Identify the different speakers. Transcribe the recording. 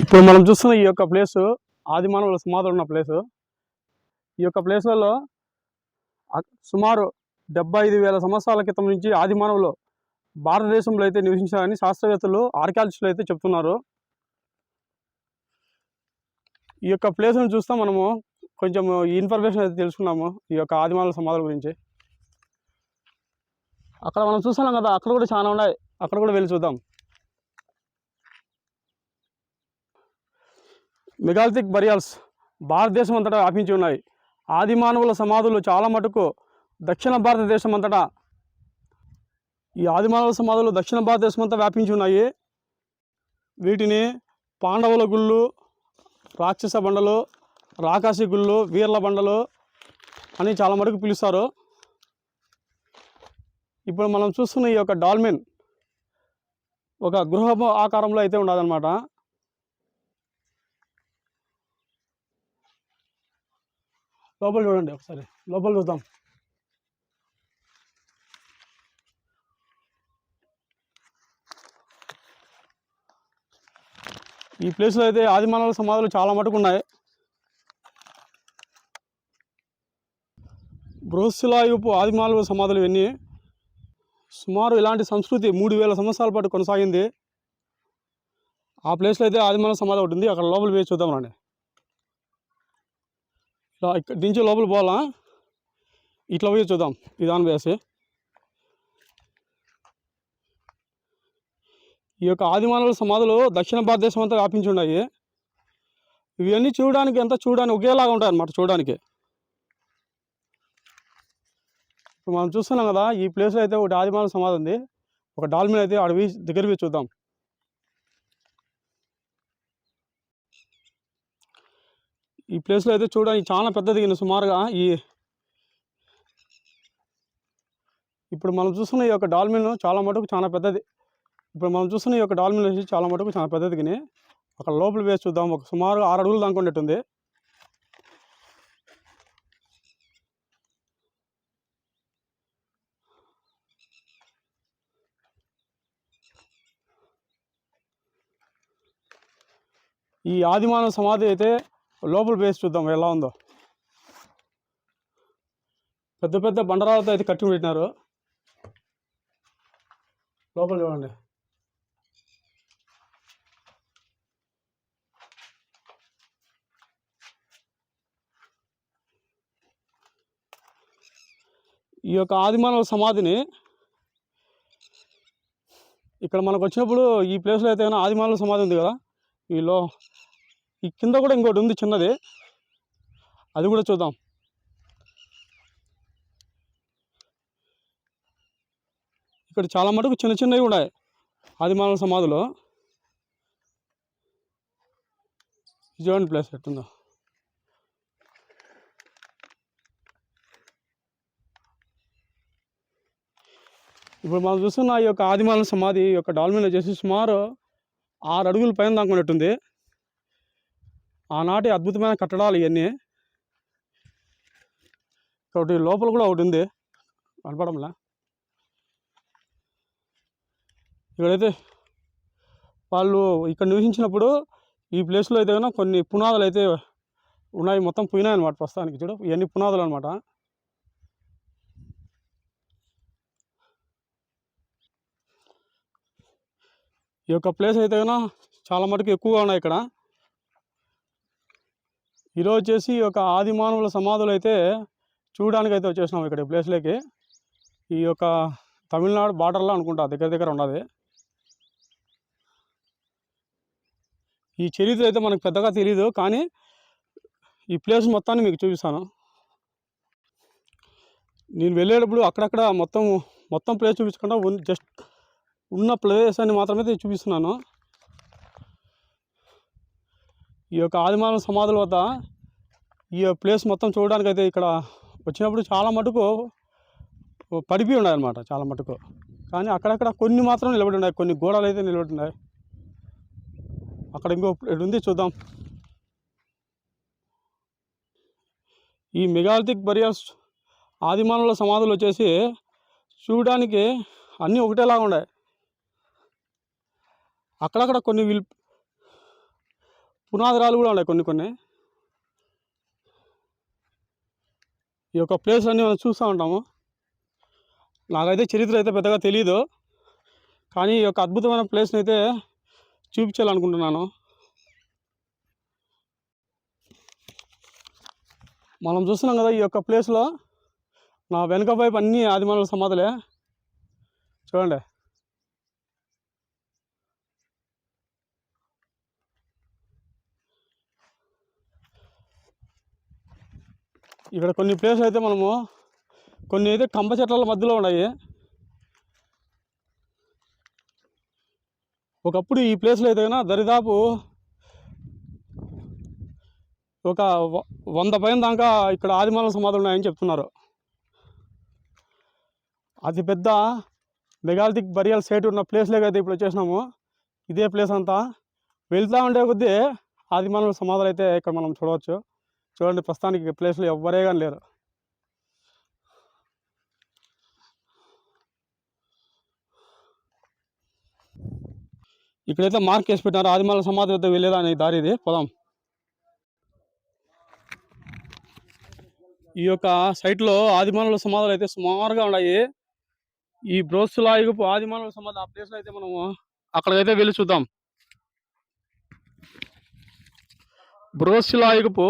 Speaker 1: ఇప్పుడు మనం చూస్తున్న ఈ యొక్క ప్లేస్ ఆదిమానవుల సమాధులు ఉన్న ప్లేస్ ఈ యొక్క ప్లేసులలో సుమారు డెబ్బై ఐదు వేల సంవత్సరాల క్రితం నుంచి ఆదిమానవులు భారతదేశంలో అయితే నివసించారని శాస్త్రవేత్తలు ఆర్కాలజిస్టులు అయితే చెప్తున్నారు. ఈ యొక్క ప్లేస్ను చూస్తాం మనము కొంచెం ఇన్ఫర్మేషన్ అయితే తెలుసుకున్నాము ఈ యొక్క ఆదిమానవుల సమాధుల గురించి. అక్కడ మనం చూస్తున్నాం కదా అక్కడ కూడా చాలా ఉన్నాయి. అక్కడ కూడా వెళ్ళి చూద్దాం. మెగాలిథిక్ బరియాల్స్ భారతదేశం అంతటా వ్యాపించి ఉన్నాయి. ఆది మానవుల సమాధులు చాలా మటుకు దక్షిణ భారతదేశం అంతటా ఈ ఆది మానవుల సమాధులు దక్షిణ భారతదేశం అంతా వ్యాపించి ఉన్నాయి. వీటిని పాండవుల గుళ్ళు రాక్షస బండలు రాకాసి గుళ్ళు వీర్ల బండలు అని చాలా మటుకు పిలుస్తారు. ఇప్పుడు మనం చూస్తున్న ఈ యొక్క డాల్మెన్ ఒక గృహ ఆకారంలో అయితే ఉండదన్నమాట లోపల చూడండి ఒకసారి. లోపల చూద్దాం. ఈ ప్లేస్లో అయితే ఆదిమానవుల సమాధులు చాలా మటుకు ఉన్నాయి. బృహశిలాయుపు ఆదిమానవుల సమాధులు ఇవన్నీ సుమారు ఇలాంటి సంస్కృతి మూడు వేల సంవత్సరాల పాటు కొనసాగింది. ఆ ప్లేస్లో అయితే ఆదిమానవ సమాధి ఒకటి ఉంది. అక్కడ లోపల వేసి చూద్దాం రండి. ఇక్కడ నుంచి లోపల పోవాలా? ఇట్లా పోయి చూద్దాం. ఇదాని వేసి. ఈ యొక్క ఆదిమానవుల సమాధులు దక్షిణ భారతదేశం అంతా వ్యాపించి ఉన్నాయి. ఇవన్నీ చూడడానికి ఎంత చూడడానికి ఒకేలాగా ఉంటాయి అన్నమాట చూడడానికి. ఇప్పుడు మనం చూస్తున్నాం కదా ఈ ప్లేస్లో అయితే ఒకటి ఆదిమానవ సమాధి ఉంది. ఒక డాల్మిన్ అయితే అడవి దగ్గర చూద్దాం. ఈ ప్లేస్లో అయితే చూడడానికి చాలా పెద్దది కింద సుమారుగా ఈ ఇప్పుడు మనం చూస్తున్న ఈ యొక్క డాల్మిన్ చాలా మటుకు చాలా పెద్దది. ఇప్పుడు మనం చూస్తున్న ఈ యొక్క డాల్మిన్ వచ్చి చాలా మటుకు చాలా పెద్దది కానీ అక్కడ లోపల వేసి చూద్దాం. ఒక సుమారు ఆరు అడుగులు దానుకున్నట్టుంది ఈ ఆదిమానవ సమాధి అయితే లోపల బేస్ చూద్దాం ఎలా ఉందో. పెద్ద పెద్ద బండరాలతో అయితే కట్టి పెట్టినారు. లోపల చూడండి. ఈ యొక్క ఆదిమానవ సమాధిని ఇక్కడ మనకు వచ్చినప్పుడు ఈ ప్లేస్లో అయితే ఏమైనా ఆదిమానవ సమాధి ఉంది కదా? ఈలో ఈ కింద కూడా ఇంకోటి ఉంది చిన్నది. అది కూడా చూద్దాం. ఇక్కడ చాలా మటుకు చిన్న చిన్నవి ఉన్నాయి. ఆదిమానవ సమాధిలో. ఇది చూడండి ప్లేస్ ఎట్టుందో. ఇప్పుడు మనం చూస్తున్న ఈ యొక్క ఆదిమానవ సమాధి యొక్క డాల్మిన్ వచ్చేసి సుమారు ఆరు అడుగుల పైన దాక్కున్నట్టుంది ఆనాటి అద్భుతమైన కట్టడాలు ఇవన్నీ ఒకటి లోపల కూడా ఒకటి ఉంది. కనపడంలా? ఇక్కడైతే వాళ్ళు ఇక్కడ నివసించినప్పుడు ఈ ప్లేస్లో అయితే కనుక కొన్ని పునాదులు అయితే ఉన్నాయి. మొత్తం పోయినాయి అనమాట ప్రస్తుతానికి. చూడు ఇవన్నీ పునాదులు అనమాట ఈ యొక్క ప్లేస్ అయితే కనుక చాలా మటుకు ఎక్కువగా ఉన్నాయి ఇక్కడ. ఈరోజు వచ్చేసి ఈ యొక్క ఆది మానవుల సమాధులు అయితే చూడడానికి అయితే వచ్చేసినాం ఇక్కడ ఈ ప్లేస్లోకి ఈ యొక్క తమిళనాడు బార్డర్లో అనుకుంటా దగ్గర దగ్గర ఉన్నది. ఈ చరిత్ర అయితే మనకు పెద్దగా తెలియదు కానీ ఈ ప్లేస్ మొత్తాన్ని మీకు చూపిస్తాను. నేను వెళ్ళేటప్పుడు అక్కడక్కడ మొత్తం మొత్తం ప్లేస్ చూపించకుండా జస్ట్ ఉన్న ప్రదేశాన్ని మాత్రమే అయితే చూపిస్తున్నాను. ఈ యొక్క ఆదిమానవ సమాధుల వద్ద ఈ ప్లేస్ మొత్తం చూడడానికి అయితే ఇక్కడ వచ్చినప్పుడు చాలా మటుకు పడిపోయి ఉన్నాయి అన్నమాట చాలా మటుకు. కానీ అక్కడక్కడ కొన్ని మాత్రం నిలబడి ఉన్నాయి కొన్ని గోడలు అయితే నిలబడి ఉన్నాయి. అక్కడ ఇంకో ఇటు ఉంది చూద్దాం. ఈ మెగాలిథిక్ బరియర్స్ ఆదిమానవుల సమాధులు వచ్చేసి చూడడానికి అన్నీ ఒకటేలాగా ఉన్నాయి. అక్కడక్కడ కొన్ని విల్ పునాదిరాలు కూడా ఉన్నాయి కొన్ని కొన్ని. ఈ యొక్క ప్లేస్ అన్నీ మనం చూస్తూ ఉంటాము. నాకైతే చరిత్ర అయితే పెద్దగా తెలియదు కానీ ఈ యొక్క అద్భుతమైన ప్లేస్ని అయితే చూపించాలనుకుంటున్నాను. మనం చూస్తున్నాం కదా ఈ యొక్క ప్లేస్లో నా వెనుక వైపు అన్ని ఆదిమానవ సమాధులే. చూడండి. ఇక్కడ కొన్ని ప్లేస్లు అయితే మనము కొన్ని అయితే కంప చెట్ల మధ్యలో ఉన్నాయి. ఒకప్పుడు ఈ ప్లేస్లో అయితే కన్నా దరిదాపు ఒక వ- వంద పైన దాకా ఇక్కడ ఆదిమాల సమాధులు ఉన్నాయని చెప్తున్నారు. అతి పెద్ద మెగాలిథిక్ బరియల్ సైట్ ఉన్న ప్లేస్లోకి అయితే ఇప్పుడు వచ్చేసినాము. ఇదే ప్లేస్ అంతా వెళ్తా ఉండే కొద్దీ ఆదిమానవ సమాధులు అయితే ఇక్కడ మనం చూడవచ్చు. చూడండి ప్రస్తుతానికి ప్లేస్లో ఎవ్వరే కానీ లేరు. ఇక్కడైతే మార్క్ వేసి పెట్టినారు. ఆదిమాల సమాధి వద్ద వెళ్ళేదాని దారి ఇది. పొలం ఈ యొక్క సైట్లో ఆదిమానుల సమాధులు అయితే సుమారుగా ఉన్నాయి. ఈ బ్రోస్లాయుగపు ఆదిమానుల సమాధి ఆ ప్లేస్లో అయితే మనము అక్కడికైతే వెళ్ళి చూద్దాం. బ్రోస్లాయుగపు